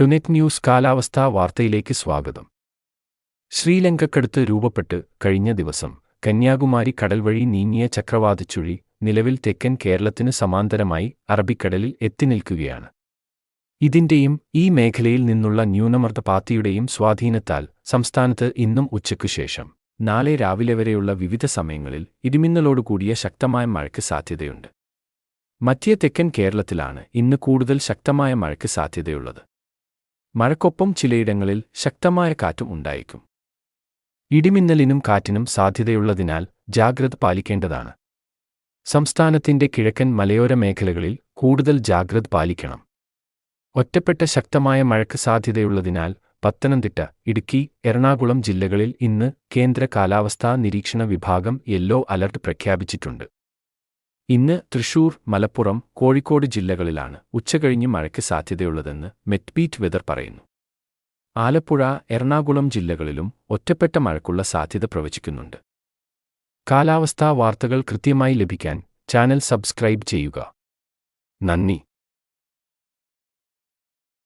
ടുനെറ്റ് news കാലാവസ്ഥാ വാർത്തയിലേക്ക് സ്വാഗതം. ശ്രീലങ്കക്കടുത്ത് രൂപപ്പെട്ട് കഴിഞ്ഞ ദിവസം കന്യാകുമാരി കടൽ വഴി നീങ്ങിയ ചക്രവാതച്ചുഴി നിലവിൽ തെക്കൻ കേരളത്തിന് സമാന്തരമായി അറബിക്കടലിൽ എത്തിനിൽക്കുകയാണ് ഇതിന്റെയും ഈ മേഖലയിൽ നിന്നുള്ള ന്യൂനമർദ്ദപാത്തിയുടെയും സ്വാധീനത്താൽ സംസ്ഥാനത്ത് ഇന്നും ഉച്ചയ്ക്കുശേഷം നാളെ രാവിലെ വരെയുള്ള വിവിധ സമയങ്ങളിൽ ഇടിമിന്നലോടുകൂടിയ ശക്തമായ മഴയ്ക്ക് സാധ്യതയുണ്ട്. മധ്യ തെക്കൻ കേരളത്തിലാണ് ഇന്ന് കൂടുതൽ ശക്തമായ മഴയ്ക്ക് സാധ്യതയുള്ളത്. മഴക്കൊപ്പം ചിലയിടങ്ങളിൽ ശക്തമായ കാറ്റും ഉണ്ടായേക്കും. ഇടിമിന്നലിനും കാറ്റിനും സാധ്യതയുള്ളതിനാൽ ജാഗ്രത പാലിക്കേണ്ടതാണ്. സംസ്ഥാനത്തിന്റെ കിഴക്കൻ മലയോര മേഖലകളിൽ കൂടുതൽ ജാഗ്രത പാലിക്കണം. ഒറ്റപ്പെട്ട ശക്തമായ മഴയ്ക്ക് സാധ്യതയുള്ളതിനാൽ പത്തനംതിട്ട ഇടുക്കി എറണാകുളം ജില്ലകളിൽ ഇന്ന് കേന്ദ്ര കാലാവസ്ഥാ നിരീക്ഷണ വിഭാഗം യെല്ലോ അലർട്ട് പ്രഖ്യാപിച്ചിട്ടുണ്ട്. ഇന്ന് തൃശൂർ മലപ്പുറം കോഴിക്കോട് ജില്ലകളിലാണ് ഉച്ചകഴിഞ്ഞ് മഴയ്ക്ക് സാധ്യതയുള്ളതെന്ന് മെറ്റ്പീറ്റ് വെതർ പറയുന്നു. ആലപ്പുഴ എറണാകുളം ജില്ലകളിലും ഒറ്റപ്പെട്ട മഴയ്ക്കുള്ള സാധ്യത പ്രവചിക്കുന്നുണ്ട്. കാലാവസ്ഥാ വാർത്തകൾ കൃത്യമായി ലഭിക്കാൻ ചാനൽ സബ്സ്ക്രൈബ് ചെയ്യുക. നന്ദി.